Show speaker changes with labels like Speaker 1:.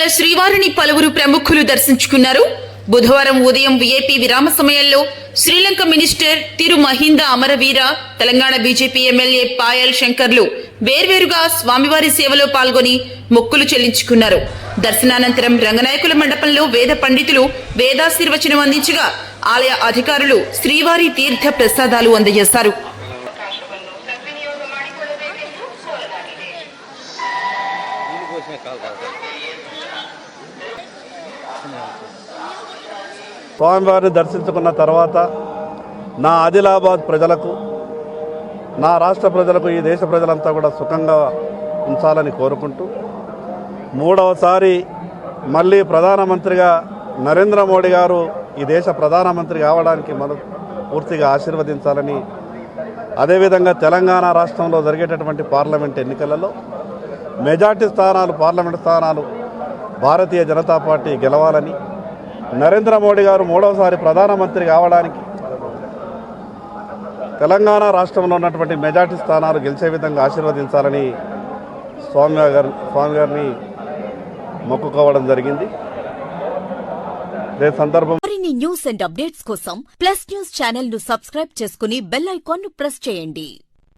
Speaker 1: తిరుమల శ్రీవారిని పలువురు ప్రముఖులు దర్శించుకున్నారు. బుధవారం ఉదయం విఐపి విరామ సమయంలో Sri Lanka minister Thiru Mahinda Amaraweera Telangana BJP MLA Payal శంకర్లు వేర్వేరుగా స్వామివారి సేవలో పాల్గొని మొక్కులు చెల్లించుకున్నారు. దర్శనానంతరం రంగనాయకుల మండపంలో వేద పండితులు వేదాశీర్వచనం అందించగా ఆలయ అధికారులు శ్రీవారి తీర్థ ప్రసాదాలు అందజేశారు.
Speaker 2: స్వామివారిని దర్శించుకున్న తర్వాత నా ఆదిలాబాద్ ప్రజలకు నా రాష్ట్ర ప్రజలకు ఈ దేశ ప్రజలంతా కూడా సుఖంగా ఉంచాలని కోరుకుంటూ మూడవసారి మళ్ళీ ప్రధానమంత్రిగా నరేంద్ర మోడీ గారు ఈ దేశ ప్రధానమంత్రి కావడానికి మన పూర్తిగా ఆశీర్వదించాలని అదేవిధంగా తెలంగాణ రాష్ట్రంలో జరిగేటటువంటి పార్లమెంట్ ఎన్నికలలో మెజార్టీ స్థానాలు పార్లమెంట్ స్థానాలు భారతీయ జనతా పార్టీ గెలవాలని నరేంద్ర మోడీ గారు మూడవసారి ప్రధానమంత్రి కావడానికి తెలంగాణ రాష్ట్రంలో ఉన్నటువంటి మెజార్టీ స్థానాలు గెలిచే విధంగా ఆశీర్వదించాలని స్వామి గారు స్వామి గారిని మొక్కుకోవడం జరిగింది. ఇదే సందర్భం
Speaker 3: మరిన్ని న్యూస్ అండ్ అప్డేట్స్ కోసం ప్లస్ న్యూస్ ఛానల్ను సబ్స్క్రైబ్ చేసుకుని బెల్ ఐకాన్ను ప్రెస్ చేయండి.